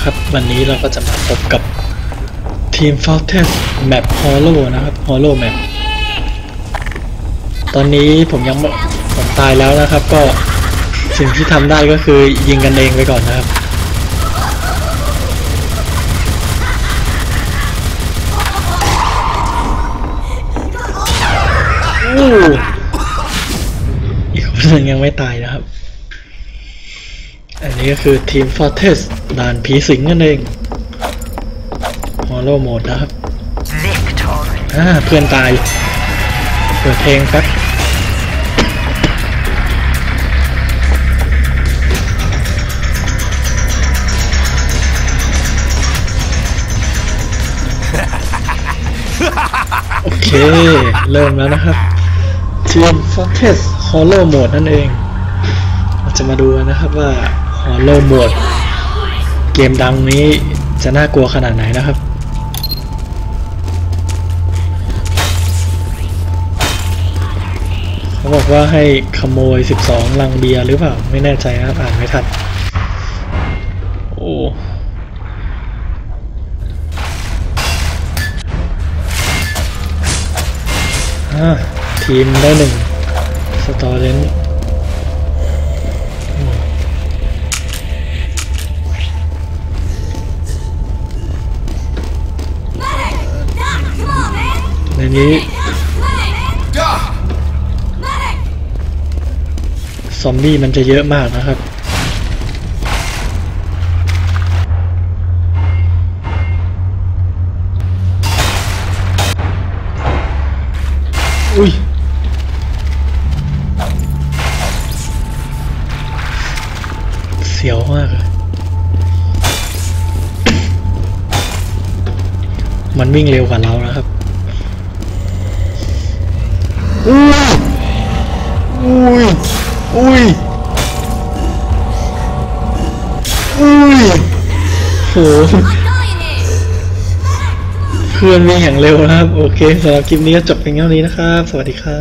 นะครับ วันนี้เราก็จะมาพบกับทีม f o r t e s Map Hollow นะครับ Hollow Map ตอนนี้ผมยังผมตายแล้วนะครับ ก็สิ่งที่ทำได้ก็คือยิงกันเองไปก่อนนะครับอู้อีกคนยังไม่ตายนะครับ อันนี้ก็คือทีม Fortress ด่านผีสิงนั่นเอง Hollow Mode นะครับ Victory. อ่าเพื่อนตาย เปิดเพลงแป๊บโอเค เริ่มแล้วนะครับทีม Fortress Hollow Mode นั่นเอง เราจะมาดูกันนะครับว่า Hollow Mode เกมดังนี้จะน่ากลัวขนาดไหนนะครับ เขาบอกว่าให้ขโมย 12 ลังเบียร์หรือเปล่า ไม่แน่ใจนะครับอ่านไม่ทัน โอ้ทีมได้หนึ่งสตอเรน ในนี้ซอมบี้มันจะเยอะมากนะครับอุ้ยเสียวมากเลยมันวิ่งเร็วกว่าเรานะครับ อุ้ยอุ้ยอุ้ยอุ้ยโหเพื่อนวิ่งอย่างเร็วนะครับ โอเคสำหรับคลิปนี้ก็จบเพียงเท่านี้นะครับ สวัสดีครับ